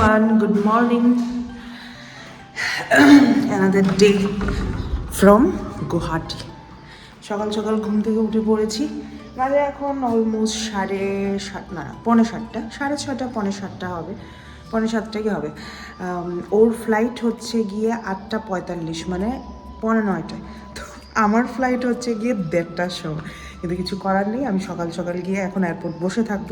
everyone, good morning. Another day from Guwahati. সকাল সকাল ঘুম থেকে উঠে পড়েছি। মানে এখন অলমোস্ট সাড়ে সাত না পৌনে সাতটা সাড়ে ছটা পৌনে সাতটা হবে। পৌনে সাতটা কি হবে ওর ফ্লাইট হচ্ছে গিয়ে আটটা পঁয়তাল্লিশ মানে পৌনে নয়টায় তো আমার ফ্লাইট হচ্ছে গিয়ে দেড়টার সময়। কিন্তু কিছু করার নেই আমি সকাল সকাল গিয়ে এখন এয়ারপোর্ট বসে থাকব।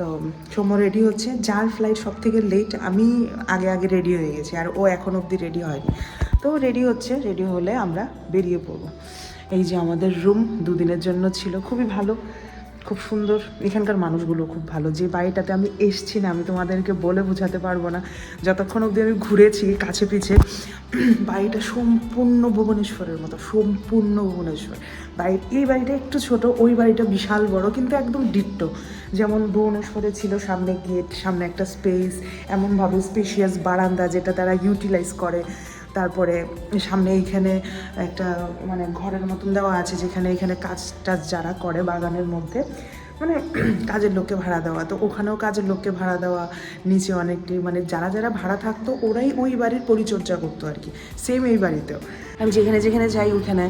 তো সোমো রেডি হচ্ছে। যার ফ্লাইট সব থেকে লেট আমি আগে আগে রেডি হয়ে গেছি, আর ও এখন অবধি রেডি হয়নি। তো রেডি হচ্ছে রেডি হলে আমরা বেরিয়ে পড়ব। এই যে আমাদের রুম দুদিনের জন্য ছিল, খুবই ভালো। খুব সুন্দর এখানকার মানুষগুলো খুব ভালো। যে বাড়িটাতে আমি এসছি না, আমি তোমাদেরকে বলে বোঝাতে পারব না। যতক্ষণ অবধি আমি ঘুরেছি কাছে পিছে, বাড়িটা সম্পূর্ণ ভুবনেশ্বরের মতো, সম্পূর্ণ ভুবনেশ্বর। বাড়ি, এই বাড়িটা একটু ছোট, ওই বাড়িটা বিশাল বড়, কিন্তু একদম ডিট্টো। যেমন ভুবনেশ্বরে ছিল সামনে গেট সামনে একটা স্পেস এমনভাবে স্পেশিয়াস বারান্দা যেটা তারা ইউটিলাইজ করে। তারপরে সামনে এইখানে একটা মানে ঘরের মতন দেওয়া আছে, যেখানে এখানে কাজ টাজ যারা করে বাগানের মধ্যে মানে কাজের লোককে ভাড়া দেওয়া। তো ওখানেও কাজের লোককে ভাড়া দেওয়া, নিচে অনেকটি মানে যারা যারা ভাড়া থাকতো ওরাই ওই বাড়ির পরিচর্যা করতো আর কি সেম এই বাড়িতেও। আমি যেখানে যেখানে যাই ওখানে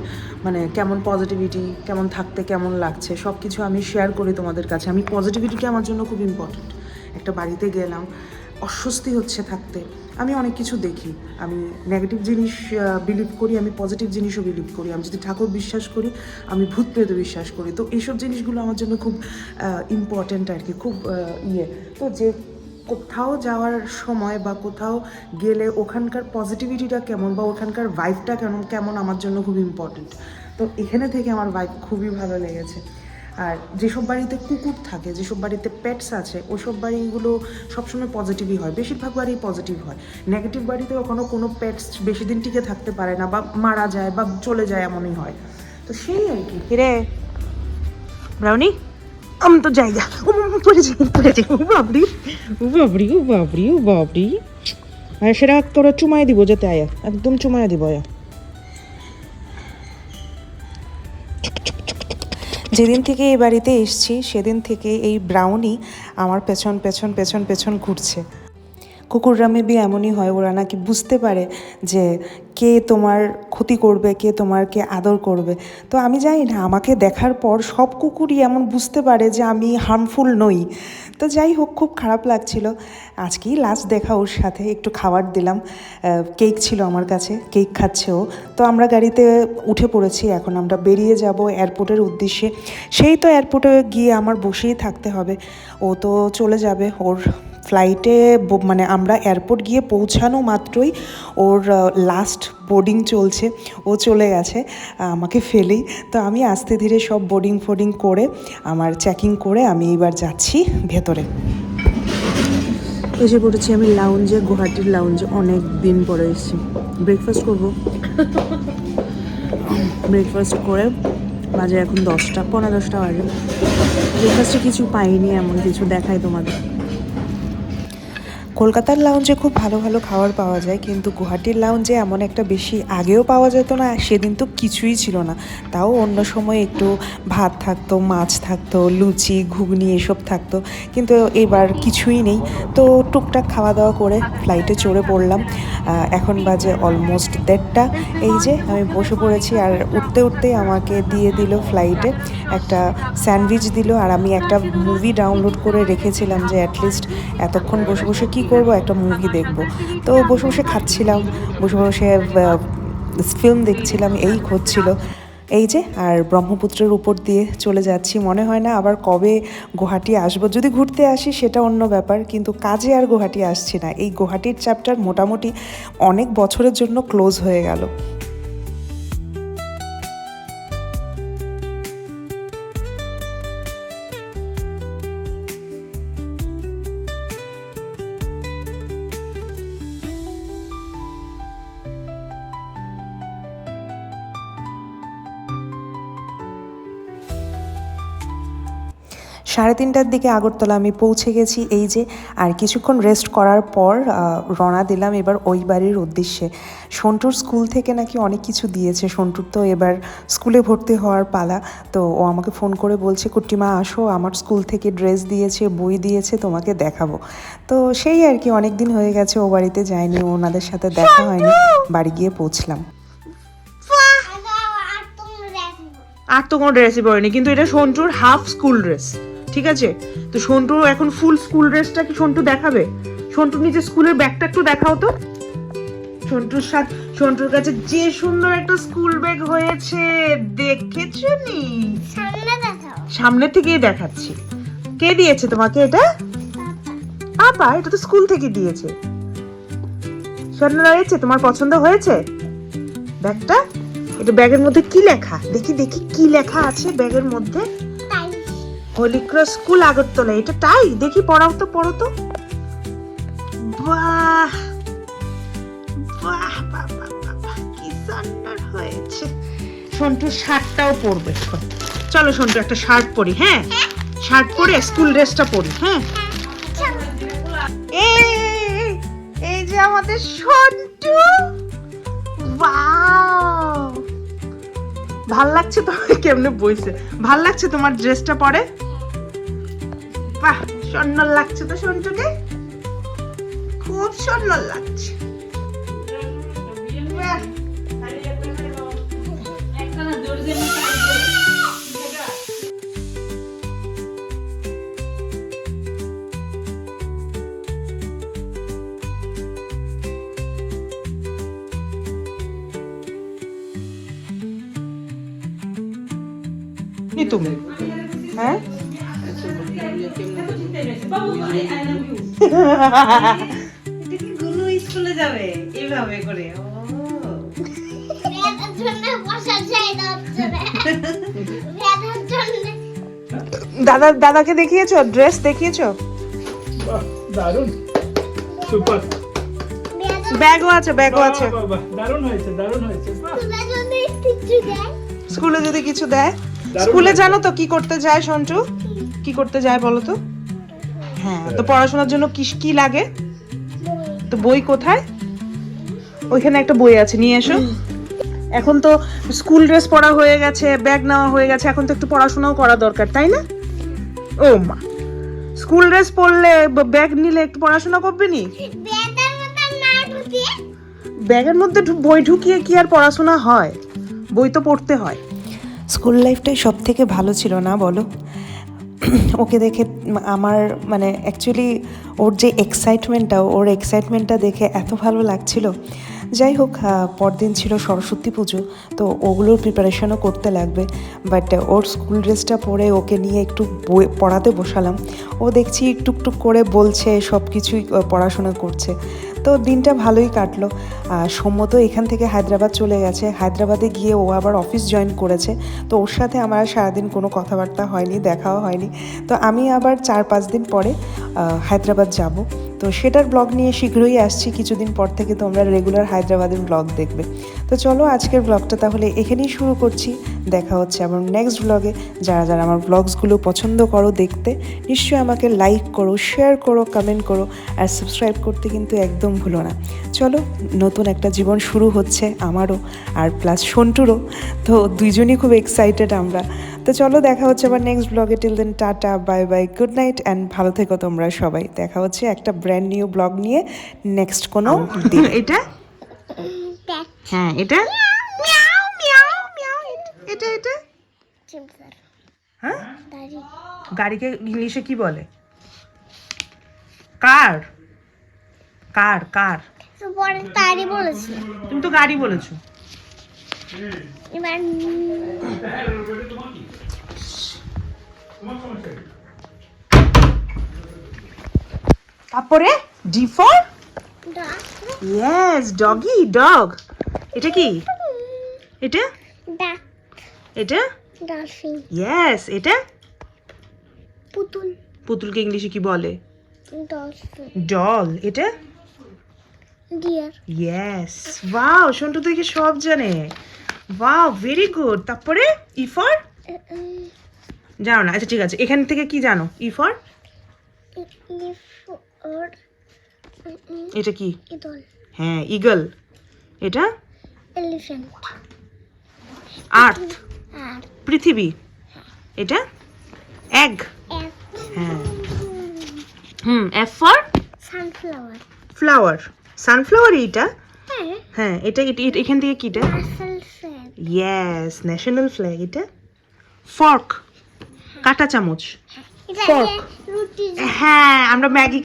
মানে কেমন পজিটিভিটি কেমন থাকতে কেমন লাগছে সব কিছু আমি শেয়ার করি তোমাদের কাছে। আমি পজিটিভিটিটা আমার জন্য খুব ইম্পর্ট্যান্ট একটা বাড়িতে গেলাম অস্বস্তি হচ্ছে থাকতে। আমি অনেক কিছু দেখি। আমি নেগেটিভ জিনিস বিলিভ করি, আমি পজিটিভ জিনিসও বিলিভ করি। আমি যদি ঠাকুর বিশ্বাস করি, আমি ভূত প্রেত বিশ্বাস করি। তো এইসব জিনিসগুলো আমার জন্য খুব ইম্পর্ট্যান্ট আর কি, খুব ইয়ে। তো যে কোথাও যাওয়ার সময় বা কোথাও গেলে ওখানকার পজিটিভিটিটা কেমন বা ওখানকার ভাইবটা কেমন কেমন আমার জন্য খুব ইম্পর্ট্যান্ট তো এখানে থেকে আমার ভাইব খুবই ভালো লেগেছে। আর যেসব বাড়িতে কুকুর থাকে, যেসব বাড়িতে পেটস আছে ওইসব বাড়িগুলো সবসময় পজিটিভই হয়। বেশিরভাগ বাড়ি পজিটিভ হয়। নেগেটিভ বাড়িতে কখনো কোনো পেটস বেশি দিন টিকে থাকতে পারে না বা মারা যায় বা চলে যায় এমনই হয়। তো সেই আর কি। রে ব্রাউনি? আমি তো জায়গা। ও পড়ে যাই পড়ে যাই ও বাবরি ও বাবরি ও বাবরি ও বাবরি আর সেটা তোরা চুমাই দিব, যেতে আয়া। একদম চুমাই দিব আয়া। যেদিন থেকে এই বাড়িতে এসছি, সেদিন থেকে এই ব্রাউনি আমার পেছন পেছন পেছন পেছন ঘুরছে। কুকুররা মেবি এমনই হয়, ওরা নাকি বুঝতে পারে যে কে তোমার ক্ষতি করবে, কে তোমারকে আদর করবে। তো আমি জানি না, আমাকে দেখার পর সব কুকুরই এমন বুঝতে পারে যে আমি হার্মফুল নই। তো যাই হোক, খুব খারাপ লাগছিল। আজকেই লাস্ট দেখা ওর সাথে, একটু খাবার দিলাম। কেক ছিল আমার কাছে কেক খাচ্ছে ও। তো আমরা গাড়িতে উঠে পড়েছি, এখন আমরা বেরিয়ে যাব এয়ারপোর্টের উদ্দেশ্যে। সেই তো এয়ারপোর্টে গিয়ে আমার বসেই থাকতে হবে। ও তো চলে যাবে, ওর ফ্লাইটে মানে আমরা এয়ারপোর্ট গিয়ে পৌঁছানো মাত্রই ওর লাস্ট বোর্ডিং চলছে। ও চলে গেছে আমাকে ফেলেই। তো আমি আস্তে ধীরে সব বোর্ডিং ফোর্ডিং করে, আমার চেকিং করে আমি এবার যাচ্ছি ভেতরে। এসে পড়েছি আমি লাউঞ্জে গুয়াহাটির লাউঞ্জে অনেক দিন পরে এসেছি। ব্রেকফাস্ট করব। ব্রেকফাস্ট করে বাজে এখন দশটা পনেরো দশটা বাজে। ব্রেকফাস্টে কিছু পাইনি, এমন কিছু দেখাই তোমাদের। কলকাতার লাউঞ্জে খুব ভালো ভালো খাবার পাওয়া যায়, কিন্তু গুয়াহাটির লাউঞ্জে এমন একটা বেশি আগেও পাওয়া যেত না, সেদিন তো কিছুই ছিল না। তাও অন্য সময় একটু ভাত থাকতো, মাছ থাকতো, লুচি, ঘুগনি এসব থাকতো, কিন্তু এবার কিছুই নেই। তো টুকটাক খাওয়া দাওয়া করে ফ্লাইটে চড়ে পড়লাম। এখন বাজে অলমোস্ট দেড়টা। এই যে আমি বসে পড়েছি আর উঠতে উঠতেই আমাকে দিয়ে দিল ফ্লাইটে একটা স্যান্ডউইচ দিল, আর আমি একটা মুভি ডাউনলোড করে রেখেছিলাম যে অ্যাটলিস্ট এতক্ষণ বসে বসে কি করব, একটা মুভি দেখব। তো বসে বসে খাচ্ছিলাম, বসে বসে ফিল্ম দেখছিলাম, এই খুঁজছিল এই যে, আর ব্রহ্মপুত্রের উপর দিয়ে চলে যাচ্ছি। মনে হয় না আবার কবে গুয়াহাটি আসব। যদি ঘুরতে আসি, সেটা অন্য ব্যাপার, কিন্তু কাজে আর গুয়াহাটি আসছি না। এই গুয়াহাটির চ্যাপ্টার মোটামুটি অনেক বছরের জন্য ক্লোজ হয়ে গেল। সাড়ে তিনটার দিকে আগরতলা আমি পৌঁছে গেছি। এই যে আর কিছুক্ষণ রেস্ট করার পর রওনা দিলাম এবার ওই বাড়ির উদ্দেশ্যে। সন্টুর স্কুল থেকে নাকি অনেক কিছু দিয়েছে। সন্টুর তো এবার স্কুলে ভর্তি হওয়ার পালা। তো ও আমাকে ফোন করে বলছে কুট্টিমা আসো। আমার স্কুল থেকে ড্রেস দিয়েছে বই দিয়েছে তোমাকে দেখাবো। তো সেই আর কি অনেক দিন হয়ে গেছে। ও বাড়িতে যায়নি ওনাদের সাথে দেখা হয়নি। বাড়ি গিয়ে পৌঁছলাম। আর তো কোনো ড্রেসই পরেনি কিন্তু এটা সন্টুর হাফ স্কুল ড্রেস ঠিক আছে? তো সন্টু এখন ফুল স্কুল ড্রেসটা কি সন্টু দেখাবে? সন্টু নিজের স্কুলের ব্যাগটা একটু দেখাও তো। সন্টুর সাথে সন্টুর কাছে যে সুন্দর একটা স্কুল ব্যাগ হয়েছে দেখেছ নি? সামনে থেকেই দেখাচ্ছি। কে দিয়েছে তোমাকে এটা? আপা এটা তো স্কুল থেকে দিয়েছে। স্বর্ণ রয়েছে তোমার পছন্দ হয়েছে? ব্যাগটা? এটা ব্যাগের মধ্যে কি লেখা? দেখি দেখি কি লেখা আছে ব্যাগের মধ্যে। তাই স্কুল আগরতলা এটা তাই? দেখি পড়াও তো পড়ো তো। বাহ! বাহ কি সুন্দর হয়েছে। সন্টু শার্টটাও পরবে চলো সন্টু একটা শার্ট পরি হ্যাঁ? শার্ট পরে স্কুল ড্রেসটা পরি হ্যাঁ? এই যে আমাদের সন্টু। ভালো লাগছে তোমার কেমনে বইছে? ভালো লাগছে তোমার ড্রেসটা পরে? বাহ সুন্দর লাগছে তো সন্টুকে খুব সুন্দর লাগছে। তুমি? হ্যাঁ? স্কুলে যাবে এইভাবে করে। ও। মেয়েদের জন্য বসার জায়গা হচ্ছে না মেয়েদের জন্য। দাদা দাদাকে দেখিয়েছো? ড্রেস দেখিয়েছো? দারুণ। সুপার ব্যাগও আছে ব্যাগও আছে। বাহ, বাহ, বাহ, দারুণ হয়েছে দারুণ হয়েছে স্কুলে যদি কিছু দেয়? স্কুলে। জানো তো কি করতে যায় সন্টু কি করতে যায় বলো তো? হ্যাঁ তো পড়াশোনার জন্য কি কি লাগে? তো বই কোথায়? ওইখানে একটা বই আছে নিয়ে এসো। এখন তো স্কুল ড্রেস পরা হয়ে গেছে ব্যাগ নেওয়া হয়ে গেছে এখন তো একটু পড়াশোনাও করা দরকার তাই না? ও মা স্কুল ড্রেস পরলে ব্যাগ নিলে একটু পড়াশোনা করবে নি? না ব্যাগের মধ্যে ঢু- বই ঢুকিয়ে কি আর পড়াশোনা হয়? বই তো পড়তে হয়। স্কুল লাইফটাই সব থেকে ভালো ছিল, না বলো? ওকে দেখে আমার মানে অ্যাকচুয়ালি ওর যে এক্সাইটমেন্টটা ওর এক্সাইটমেন্টটা দেখে এত ভালো লাগছিল। যাই হোক পরদিন ছিল সরস্বতী পুজো, তো ওগুলোর প্রিপারেশনও করতে লাগবে। বাট ওর স্কুল ড্রেসটা পরে ওকে নিয়ে একটু পড়াতে বসালাম। ও দেখছি টুকটুক করে বলছে সব কিছুই পড়াশোনা করছে। তো দিনটা ভালোই কাটলো। সৌম্য তো এখান থেকে হায়দ্রাবাদ চলে গেছে। হায়দ্রাবাদে গিয়ে ও আবার অফিস জয়েন করেছে। তো ওর সাথে আমার সারাদিন কোনো কথাবার্তা হয়নি, দেখাও হয়নি। তো আমি আবার চার পাঁচ দিন পরে হায়দ্রাবাদ যাব। তো সেটার ব্লগ নিয়ে শীঘ্রই আসছি, কিছুদিন পর থেকে তোমরা রেগুলার হায়দ্রাবাদের ব্লগ দেখবে। তো চলো আজকের ব্লগটা তাহলে এখানেই শুরু করছি। দেখা হচ্ছে আমার নেক্সট ব্লগে যারা যারা আমার ব্লগসগুলো পছন্দ করো দেখতে, নিশ্চয়ই আমাকে লাইক করো শেয়ার করো কমেন্ট করো, আর সাবস্ক্রাইব করতে কিন্তু একদম ভুলো না। চলো, নতুন একটা জীবন শুরু হচ্ছে আমারও আর প্লাস সন্টুরও। তো দুইজনই খুব এক্সাইটেড আমরা। তো চলো দেখা হচ্ছে আবার নেক্সট ব্লগে till then tata bye bye good night and ভালো থেকো তোমরা সবাই। দেখা হচ্ছে একটা ব্র্যান্ড নিউ ব্লগ নিয়ে নেক্সট কোনো দিন। এটা? হ্যাঁ এটা? মিয়াও মিয়াও মিয়াও এটা এটা? হ্যাঁ? গাড়িকে ইংলিশে কি বলে? কার? কার কার? পরে বলেছি তুমি তো গাড়ি বলেছ। এবার তারপরে D for? Yes doggy dog এটা কি? এটা? এটা? ডলফিন ইয়েস এটা? পুতুল। পুতুলকে ইংলিশে কি বলে? ডল এটা? ডিয়ার ইয়েস ওয়াও সন্টু থেকে সব জানে। ওয়াও ভেরি গুড তারপরে ই ফর জানো না আচ্ছা ঠিক আছে এখান থেকে কি জানো? ই ফর এটা কি? হ্যাঁ ইগল এটা? Elephant. আর্থ পৃথিবী। এটা? এগ হ্যাঁ। হুম F for Sunflower. Flower sunflower এইটা? হ্যাঁ। হ্যাঁ এটা এখান থেকে কিটা? ইয়েস ন্যাশনাল ফ্ল্যাগ এটা। ফর্ক কাটা চামচ। এটা হ্যাঁ আমরা ম্যাগি